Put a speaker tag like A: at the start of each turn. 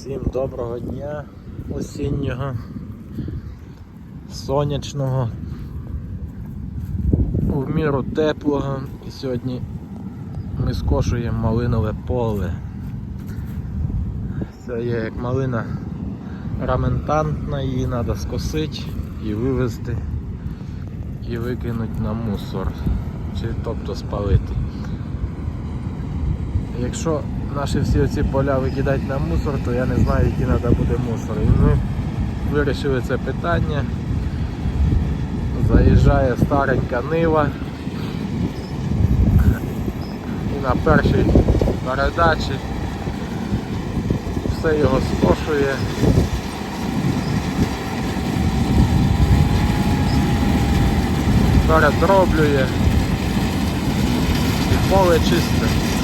A: Всім доброго дня осіннього, сонячного, в міру теплого. І сьогодні ми скошуємо малинове поле. Це є як малина раментантна, її треба скосити і вивезти і викинути на мусор, чи тобто спалити. Якщо наші всі ці поля викидати на мусор, то я не знаю, який треба буде мусор. І ми вирішили це питання. Заїжджає старенька нива. І на першій передачі все його скошує. Передроблює. І поле чисте.